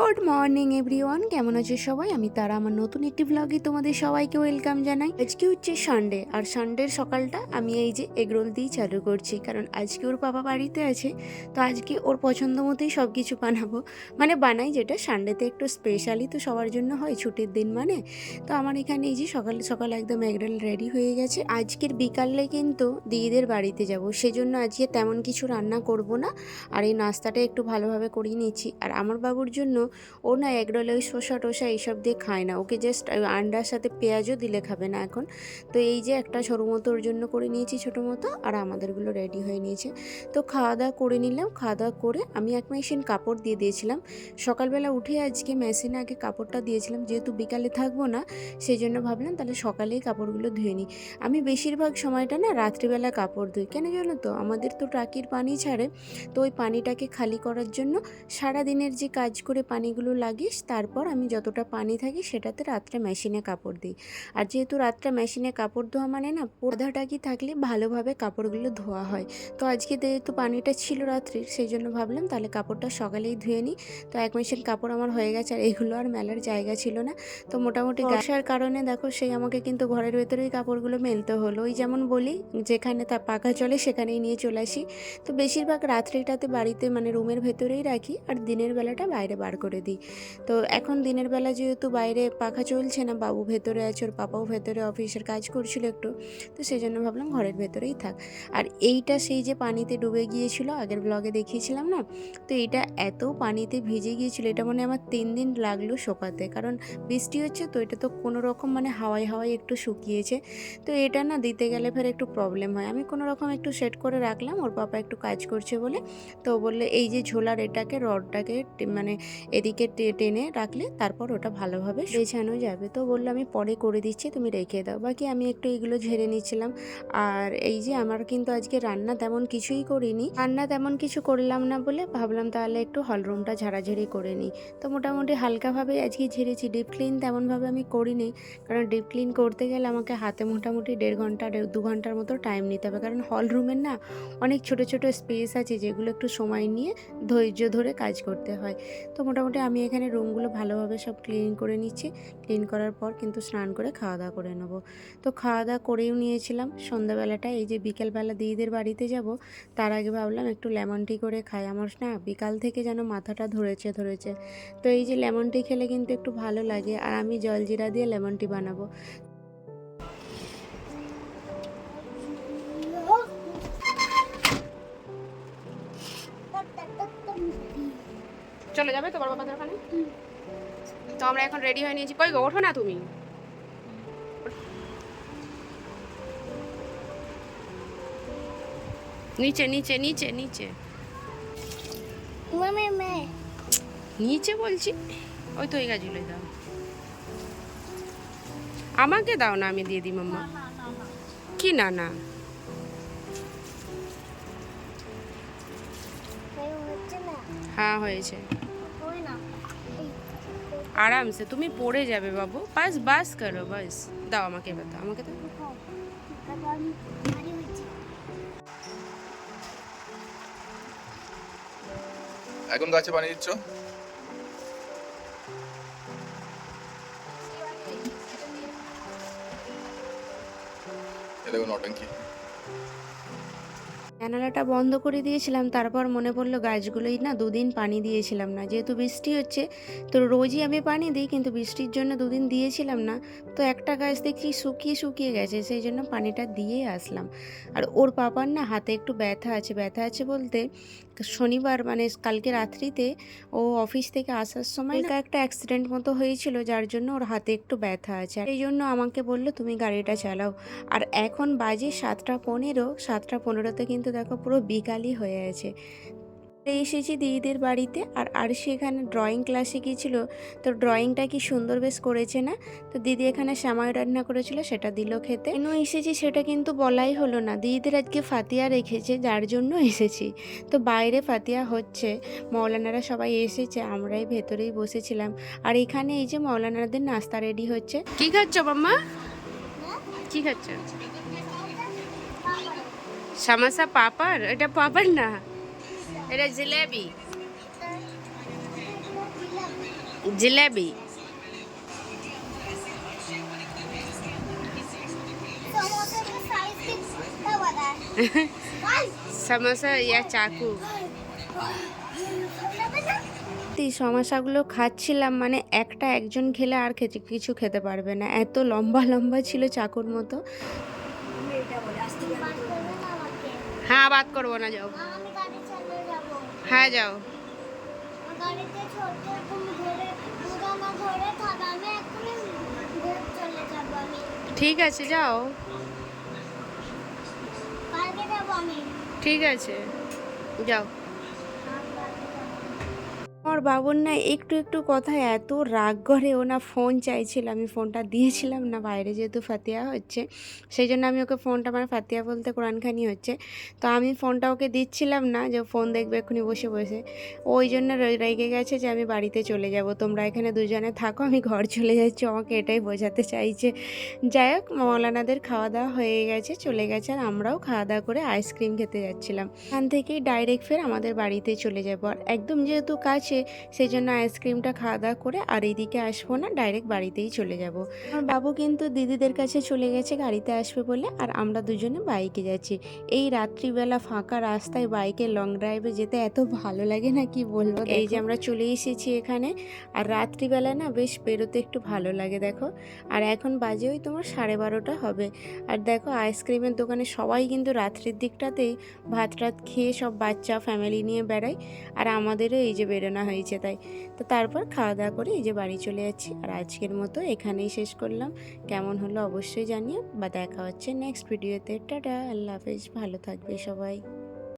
Good morning everyone, কেমন আছে সবাই? আমি তারা, আমার নতুন একটি ব্লগে তোমাদের সবাইকে ওয়েলকাম জানাই। আজকে হচ্ছে সানডে আর সানডের সকালটা আমি এই যে এগরোল দিয়েই চালু করছি, কারণ আজকে ওর বাবা বাড়িতে আছে, তো আজকে ওর পছন্দ মতোই সব কিছু বানাবো। মানে বানাই যেটা সানডেতে একটু স্পেশালি তো সবার জন্য হয়, ছুটির দিন মানে। তো আমার এখানে এই যে সকাল সকাল একদম এগরোল রেডি হয়ে গেছে। আজকের বিকালে কিন্তু দিদিদের বাড়িতে যাব, সেজন্য আজকে তেমন কিছু রান্না করব না, আর এই নাস্তাটা একটু ভালোভাবে করিয়ে নিচ্ছি। আর আমার বাবুর জন্য ও না এগরোলে ওই শসা টসা এইসব দিয়ে খায় না। ওকে জাস্ট আন্ডার সাথে পেঁয়াজও দিলে খাবে না এখন। তো এই যে একটা সরু মতো ওর জন্য করে নিয়েছি ছোটো মতো, আর আমাদেরগুলো রেডি হয়ে নিয়েছে। তো খাওয়া দাওয়া করে নিলাম। খাওয়া দাওয়া করে আমি এক মেশিন কাপড় দিয়ে দিয়েছিলাম। সকালবেলা উঠে আজকে মেশিনে আগে কাপড়টা দিয়েছিলাম। যেহেতু বিকালে থাকব না সেই জন্য ভাবলাম তাহলে সকালেই কাপড়গুলো ধুয়ে নিই। আমি বেশিরভাগ সময়টা না রাত্রিবেলা কাপড় ধুই। কেন জানো তো? আমাদের তো টাকির পানি ছাড়ে। তো ওই পানিটাকে খালি করার জন্য সারা দিনের যে কাজ করে পানিগুলো লাগিস, তারপর আমি যতটা পানি থাকি সেটাতে রাত্রে মেশিনে কাপড় দিই। আর যেহেতু রাত্রে মেশিনে কাপড় ধোয়া মানে না পোধা টাকি থাকলে ভালোভাবে কাপড়গুলো ধোয়া হয়। তো আজকে যেহেতু পানিটা ছিল রাত্রির সেই জন্য ভাবলাম তাহলে কাপড়টা সকালেই ধুয়ে নিই। তো এক মেশিন কাপড় আমার হয়ে গেছে আর এগুলো আর মেলার জায়গা ছিল না। তো মোটামুটি গাছার কারণে দেখো সেই আমাকে কিন্তু ঘরের ভেতরেই কাপড়গুলো মেলতে হলো। ওই যেমন বলি, যেখানে তা পাখা চলে সেখানেই নিয়ে চলে আসি। তো বেশিরভাগ রাত্রিটাতে বাড়িতে মানে রুমের ভেতরেই রাখি আর দিনের বেলাটা বাইরে বার করে। দিই। তো এখন দিনের বেলা যেহেতু বাইরে পাখা চলছে না, বাবু ভেতরে আছে, ওর পাপাও ভেতরে অফিসের কাজ করছিল একটু, তো সেই জন্য ভাবলাম ঘরের ভেতরেই থাক। আর এইটা সেই যে পানিতে ডুবে গিয়েছিল, আগের ব্লগে দেখিয়েছিলাম না? তো এটা এত পানিতে ভিজে গিয়েছিল, এটা মানে আমার তিন দিন লাগল শোকাতে, কারণ বৃষ্টি হচ্ছে তো এটা তো কোনো রকম মানে হাওয়ায় হাওয়ায় একটু শুকিয়েছে। তো এটা না দিতে গেলে ফের একটু প্রবলেম হয়। আমি কোনো রকম একটু সেট করে রাখলাম, ওর পাপা একটু কাজ করছে বলে, তো বললে এই যে ঝোলার এটাকে, রডটাকে মানে এদিকে টেনে রাখলে তারপর ওটা ভালোভাবে বেছানো যাবে। তো বলল, আমি পরে করে দিচ্ছি, তুমি রেখে দাও। বাকি আমি একটু এগুলো ঝেড়ে নিচ্ছিলাম। আর এই যে আমার কিন্তু আজকে রান্না তেমন কিছুই করিনি। রান্না তেমন কিছু করলাম না বলে ভাবলাম, তাহলে একটু হলরুমটা ঝাড়াঝাড়ি করে নিই। তো মোটামুটি হালকাভাবে আজকে ঝেড়েছি। ডিপ ক্লিন তেমনভাবে আমি করিনি। কারণ ডিপ ক্লিন করতে গেলে আমাকে হাতে মোটামুটি দেড় ঘণ্টা দু ঘণ্টার মতো টাইম নিতে হবে। কারণ হল রুমের না অনেক ছোট ছোট স্পেস আছে যেগুলো একটু সময় নিয়ে ধৈর্য ধরে কাজ করতে হয়। তো মোটামুটি আমি এখানে রুমগুলো ভালোভাবে সব ক্লিন করে নিচ্ছি। ক্লিন করার পর কিন্তু স্নান করে খাওয়া দাওয়া করে নেব। তো খাওয়া দাওয়া করেও নিয়েছিলাম সন্ধ্যাবেলাটা। এই যে বিকেলবেলা দিদিদের বাড়িতে যাব, তার আগে ভাবলাম একটু লেমন টি করে খাই। আমার না বিকাল থেকে যেন মাথাটা ধরেছে ধরেছে। তো এই যে লেমন টি খেলে কিন্তু একটু ভালো লাগে। আর আমি জলজিরা দিয়ে লেমন টি বানাবো। চলে যাবে তোমার বাবাদের ওখানে তো আমরা এখন রেডি হয়ে নিয়েছি। কই গো ওঠো না তুমি। নিচে নিচে নিচে নিচে. নিচে বলছি? ওই তো এই গাছগুলোই দাও। আমাকে দাও না আমি দিয়ে দিই মাম্মা। কি না না। হ্যাঁ হয়েছে। আরামসে, তুমি পড়ে যাবে বাবু। বাস বাস করো, বাস। দাও আমাকে এবার, দাও আমাকে দাও। এখন গাছে পানি দিচ্ছ? এ দেখো নটঙ্কি। জানালাটা বন্ধ করে দিয়েছিলাম, তারপর মনে পড়ল গাছগুলোই না দুদিন পানি দিয়েছিলাম না। যেহেতু বৃষ্টি হচ্ছে, তো রোজই আমি পানি দিই, কিন্তু বৃষ্টির জন্য দুদিন দিয়েছিলাম না। তো একটা গাছ দেখছি শুকিয়ে শুকিয়ে গেছে, সেই জন্য পানিটা দিয়ে আসলাম। আর ওর পাপার না হাতে একটু ব্যথা আছে ব্যথা আছে বলতে শনিবার মানে কালকে রাত্রিতে ও অফিস থেকে আসার সময় একা একটা অ্যাক্সিডেন্ট মতো হয়েছিল যার জন্য ওর হাতে একটু ব্যথা আছে। এই জন্য আমাকে বলল তুমি গাড়িটা চালাও। আর এখন বাজে সাতটা পনেরো সাতটা পনেরোতে কিন্তু দেখো পুরো বিকালই হয়ে আছে। এসেছি দিদিদের বাড়িতে আর আর সেখানে ড্রয়িং ক্লাসে গিয়েছিল। তো ড্রয়িংটা কি সুন্দর বেশ করেছে না? তো দিদি এখানে সামাই রান্না করেছিল, সেটা দিল খেতে। কেন এসেছি সেটা কিন্তু বলাই হলো না। দিদিদের আজকে ফাতিয়া রেখেছে, যার জন্য এসেছি। তো বাইরে ফাতিয়া হচ্ছে। মৌলানারা সবাই এসেছে, আমরাই ভেতরেই বসেছিলাম। আর এখানে এই যে মৌলানাদের নাস্তা রেডি হচ্ছে। কি খাচ্ছ বাম্মা কি খাচ্ছ? সামাসা পাপার এটা পাপার না? এটা জিলেবি। জিলেবি। সমোসা ইয়া চাকু। সমস্যাগুলো খাচ্ছিলাম মানে একটা একজন খেলে আর খেতে কিছু খেতে পারবে না। এত লম্বা লম্বা ছিল চাকুর মতো। হ্যাঁ বাদ করব না যাও। হ্যাঁ যাও। ঠিক আছে যাও। ঠিক আছে। যাও। বাবুর না একটু একটু কথায় এত রাগ করে ও না ফোন চাইছিল। আমি ফোনটা দিয়েছিলাম না, বাইরে যেহেতু ফাতিয়া হচ্ছে, সেই জন্য আমি ওকে ফোনটা আমার ফাতিয়া বলতে কোরআনখানি হচ্ছে। তো আমি ফোনটা ওকে দিচ্ছিলাম না, যে ফোন দেখবে এক্ষুনি বসে বসে। ওই জন্য রেগে গেছে যে আমি বাড়িতে চলে যাব, তোমরা এখানে দুজনে থাকো, আমি ঘর চলে যাচ্ছি, আমাকে এটাই বোঝাতে চাইছে। যাই হোক, মৌলানাদের খাওয়া দাওয়া হয়ে গেছে, চলে গেছে, আর আমরাও খাওয়া দাওয়া করে আইসক্রিম খেতে যাচ্ছিলাম। এখান থেকেই ডাইরেক্ট ফের আমাদের বাড়িতে চলে যাব। আর একদম যেহেতু কাছে সেই জন্য আইসক্রিমটা খাওয়া দাওয়া করে আর এইদিকে আসব না ডাইরেক্ট বাড়িতেই চলে যাব। আমার বাবু কিন্তু দিদিদের কাছে চলে গেছে গাড়িতে আসবে বলে আর আমরা দুজনে বাইকে যাচ্ছি। এই রাত্রিবেলা ফাঁকা রাস্তায় বাইকে লং ড্রাইভে যেতে এত ভালো লাগে না কি বলব? এই যে আমরা চলে এসেছি এখানে আর রাত্রিবেলা না বেশ বেরোতে একটু ভালো লাগে দেখো। আর এখন বাজে ওই তোমার সাড়ে বারোটা হবে। আর দেখো আইসক্রিমের দোকানে সবাই কিন্তু রাত্রির দিকটাতেই ভাত টাত খেয়ে সব বাচ্চা ফ্যামিলি নিয়ে বেড়ায়। আর আমাদেরও এই যে বেরোনো হয়েছে তাই। তো তারপর খাওয়া দাওয়া করে এই যে বাড়ি চলে যাচ্ছি। আর আজকের মতো এখানেই শেষ করলাম। কেমন হলো অবশ্যই জানিও। বা দেখা হচ্ছে নেক্সট ভিডিওতে টাটা, আল্লাহ হাফেজ। ভালো থাকবে সবাই।